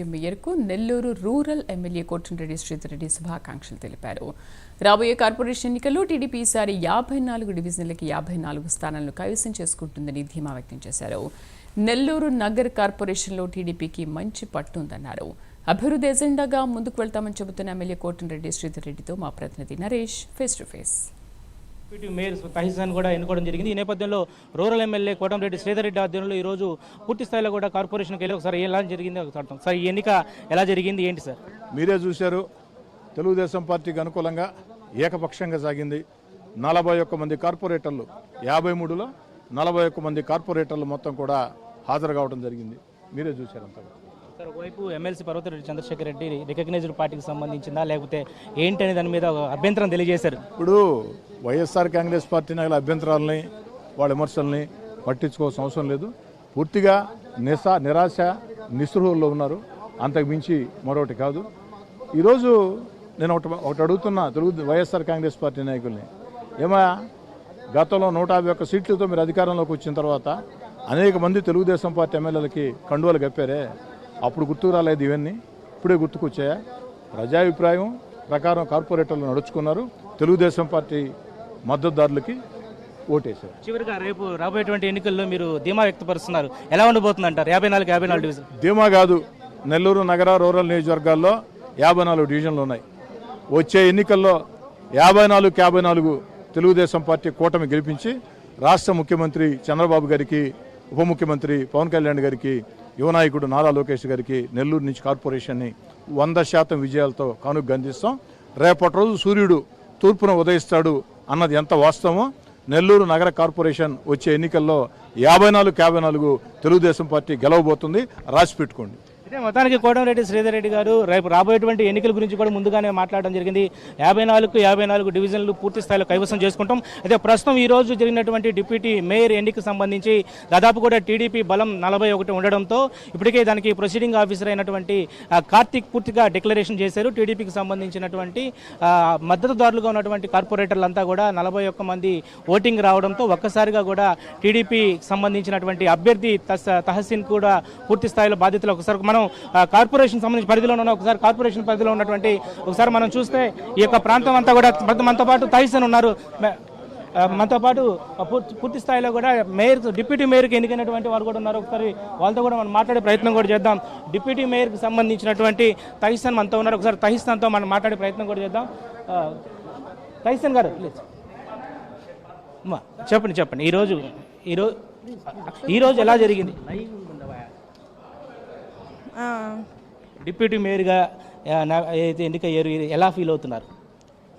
మేయర్కు Nellore rural MLA Kotamreddy Sridhar Reddy శుభాకాంక్షలు తెలిపారు. రాబోయే కార్పొరేషన్ ఎన్నికల్లో టీడీపీ ఈసారి యాభై నాలుగు డివిజన్లకి యాభై నాలుగు స్థానాలను కైవసం చేసుకుంటుందని ధీమా వ్యక్తం చేశారు. నెల్లూరు నగర్ కార్పొరేషన్లో టీడీపీకి మంచి పట్టు ఉందన్నారు. అభివృద్ధి ఎజెండాగా ముందుకు వెళ్తామని చెబుతున్న ఎమ్మెల్యే కోటంరెడ్డి శ్రీధర్రెడ్డితో మా ప్రతినిధి Naresh face to face. Deputy mayor Tahseen కూడా ఎన్నుకోవడం జరిగింది. ఈ నేపథ్యంలో రూరల్ ఎమ్మెల్యే కోటంరెడ్డి శ్రీధర్రెడ్డి ఆధ్వర్యంలో ఈరోజు రోజు పూర్తి స్థాయిలో కూడా కార్పొరేషన్కి వెళ్ళి ఒకసారి ఎలా జరిగింది ఒకసారి అర్థం. సార్ ఈ ఎన్నిక ఎలా జరిగింది? ఏంటి సార్? మీరే చూశారు. తెలుగుదేశం పార్టీకి అనుకూలంగా ఏకపక్షంగా సాగింది. నలభై ఒక్క మంది కార్పొరేటర్లు యాభై మూడులో నలభై ఒక్క మంది కార్పొరేటర్లు మొత్తం కూడా హాజరు కావడం జరిగింది. మీరే చూశారు అంతా సార్ ఒకవైపు ఎమ్మెల్సీ పర్వతరెడ్డి చంద్రశేఖర్ రెడ్డి రికగ్నైజ్డ్ పార్టీకి సంబంధించిందా? లేకపోతే ఏంటి అనే దాని మీద ఒక అభ్యంతరం తెలియజేశారు? ఇప్పుడు వైఎస్ఆర్ కాంగ్రెస్ పార్టీ నాయకుల అభ్యంతరాలని వాళ్ళ విమర్శల్ని పట్టించుకోవాల్సిన అవసరం లేదు. పూర్తిగా నిశ నిరాశ నిస్పృహల్లో ఉన్నారు. అంతకు మించి మరొకటి కాదు. ఈరోజు నేను ఒకటి ఒకటి అడుగుతున్నా తెలుగు వైఎస్ఆర్ కాంగ్రెస్ పార్టీ నాయకుల్ని. ఏమా గతంలో నూట యాభై ఒక్క సీట్లతో మీరు అధికారంలోకి వచ్చిన తర్వాత అనేక మంది తెలుగుదేశం పార్టీ ఎమ్మెల్యేలకి కండువలు కప్పారే? అప్పుడు గుర్తుకు రాలేదు ఇవన్నీ. ఇప్పుడే గుర్తుకొచ్చాయా? ప్రజాభిప్రాయం ప్రకారం కార్పొరేటర్లు నడుచుకున్నారు. తెలుగుదేశం పార్టీ మద్దతుదారులకి ఓటేశారు. చివరిగా రేపు రాబోయేటువంటి ఎన్నికల్లో మీరు ధీమా వ్యక్తపరుస్తున్నారు. ఎలా ఉండబోతుంది అంటారు యాభై నాలుగు యాభై నాలుగు డివిజన్ ధీమా కాదు నెల్లూరు నగర రూరల్ నియోజకవర్గాల్లో యాభై నాలుగు డివిజన్లు ఉన్నాయి. వచ్చే ఎన్నికల్లో యాభై నాలుగు యాభై నాలుగు తెలుగుదేశం పార్టీ కూటమి గెలిపించి రాష్ట్ర ముఖ్యమంత్రి చంద్రబాబు గారికి ఉప ముఖ్యమంత్రి పవన్ కళ్యాణ్ గారికి యువనాయకుడు నారా లోకేష్ గారికి నెల్లూరు నుంచి కార్పొరేషన్ని వంద శాతం విజయాలతో కానుక అందిస్తాం రేపటి రోజు సూర్యుడు తూర్పున ఉదయిస్తాడు అన్నది ఎంత వాస్తవమో? నెల్లూరు నగర కార్పొరేషన్ వచ్చే ఎన్నికల్లో యాభై నాలుగు యాభై నాలుగు తెలుగుదేశం పార్టీ గెలవబోతుంది. రాసి పెట్టుకోండి. అదే మొత్తానికి కోటమిరెడ్డి శ్రీధర్ రెడ్డి గారు రేపు రాబోయేటువంటి ఎన్నికల గురించి కూడా ముందుగానే మాట్లాడడం జరిగింది. యాభై నాలుగు యాభై నాలుగు డివిజన్లు పూర్తి స్థాయిలో కైవసం చేసుకుంటాం. అయితే ప్రస్తుతం ఈ రోజు జరిగినటువంటి డిప్యూటీ మేయర్ ఎన్నికకు సంబంధించి దాదాపు కూడా టీడీపీ బలం నలభై ఒకటి ఉండడంతో ఇప్పటికే దానికి ప్రొసీడింగ్ ఆఫీసర్ అయినటువంటి కార్తీక్ పూర్తిగా డిక్లరేషన్ చేశారు. టీడీపీకి సంబంధించినటువంటి మద్దతుదారులుగా ఉన్నటువంటి కార్పొరేటర్లంతా కూడా నలభై ఒక్క మంది ఓటింగ్ రావడంతో ఒక్కసారిగా కూడా టీడీపీ సంబంధించినటువంటి అభ్యర్థి తహసీన్ కూడా పూర్తి స్థాయిలో బాధ్యతలు ఒకసారి మనం కార్పొరేషన్ సంబంధించి పరిధిలో ఉన్న ఒకసారి కార్పొరేషన్ పరిధిలో ఉన్నటువంటి ఒకసారి మనం చూస్తే ఈ యొక్క ప్రాంతం అంతా కూడా మనతో- పాటు తహిసన్ ఉన్నారు. మనతో పాటు పూర్తి పూర్తి స్థాయిలో కూడా మేయర్ డిప్యూటీ మేయర్కి ఎన్నికైనటువంటి వారు కూడా ఉన్నారు. ఒకసారి వాళ్ళతో కూడా మనం మాట్లాడే ప్రయత్నం కూడా చేద్దాం. డిప్యూటీ మేయర్కి సంబంధించినటువంటి తహిస్తాన్ మనతో ఉన్నారు. ఒకసారి తహిస్తాన్తో మనం మాట్లాడే ప్రయత్నం కూడా చేద్దాం. తహిసన్ తహిస్తాన్ గారు చెప్పండి చెప్పండి. ఈరోజు ఈరోజు ఈరోజు ఎలా జరిగింది? డిప్యూటీ మేయర్గా ఎన్నికయ్యారు ఎలా ఫీల్ అవుతున్నారు?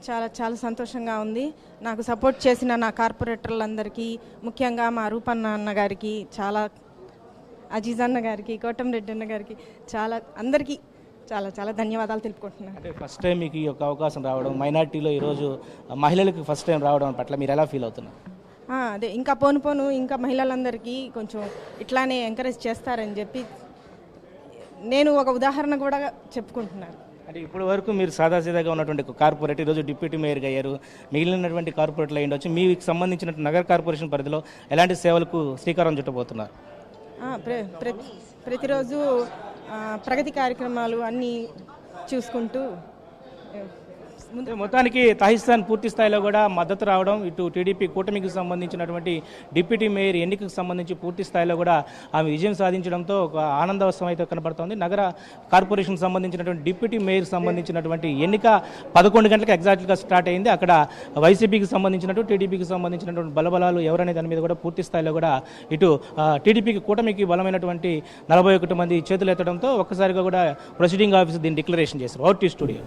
చాలా చాలా సంతోషంగా ఉంది. నాకు సపోర్ట్ చేసిన నా కార్పొరేటర్లందరికీ ముఖ్యంగా మా రూపన్న అన్న గారికి చాలా అజీజ్ అన్న గారికి కోటంరెడ్డి అన్న గారికి చాలా అందరికీ చాలా చాలా ధన్యవాదాలు తెలుపుకుంటున్నాను. అంటే ఫస్ట్ టైం మీకు ఈ యొక్క అవకాశం రావడం మైనార్టీలో ఈరోజు మహిళలకు ఫస్ట్ టైం రావడం పట్ల మీరు ఎలా ఫీల్ అవుతున్నారు? అదే ఇంకా పోను పోను ఇంకా మహిళలందరికీ కొంచెం ఇట్లానే ఎంకరేజ్ చేస్తారని చెప్పి నేను ఒక ఉదాహరణ కూడా చెప్పుకుంటున్నాను. అంటే ఇప్పటి వరకు మీరు సాదాసీదాగా ఉన్నటువంటి కార్పొరేట్ ఈరోజు డిప్యూటీ మేయర్గా అయ్యారు. మిగిలినటువంటి కార్పొరేట్లు అయ్యి ఉండొచ్చు. మీకు సంబంధించిన నగర కార్పొరేషన్ పరిధిలో ఎలాంటి సేవలకు శ్రీకారం చుట్టబోతున్నారు? ప్రతిరోజు ప్రగతి కార్యక్రమాలు అన్నీ చూసుకుంటూ మొత్తానికి తహిస్తాన్ పూర్తి స్థాయిలో కూడా మద్దతు రావడం ఇటు టీడీపీ కూటమికి సంబంధించినటువంటి డిప్యూటీ మేయర్ ఎన్నికకు సంబంధించి పూర్తి స్థాయిలో కూడా ఆమె విజయం సాధించడంతో ఒక ఆనందోత్సవం అయితే కనబడుతోంది. నగర కార్పొరేషన్ సంబంధించినటువంటి డిప్యూటీ మేయర్ సంబంధించినటువంటి ఎన్నిక పదకొండు గంటలకు ఎగ్జాక్ట్గా స్టార్ట్ అయింది. అక్కడ వైసీపీకి సంబంధించినట్టు టీడీపీకి సంబంధించినటువంటి బలబలాలు ఎవరనే దాని మీద కూడా పూర్తి స్థాయిలో కూడా ఇటు టీడీపీకి కూటమికి బలమైనటువంటి నలభై ఒకటి మంది చేతులు ఎత్తడంతో ఒక్కసారిగా కూడా ప్రొసీడింగ్ ఆఫీసర్ దీన్ని డిక్లరేషన్ చేశారు. Out T studio.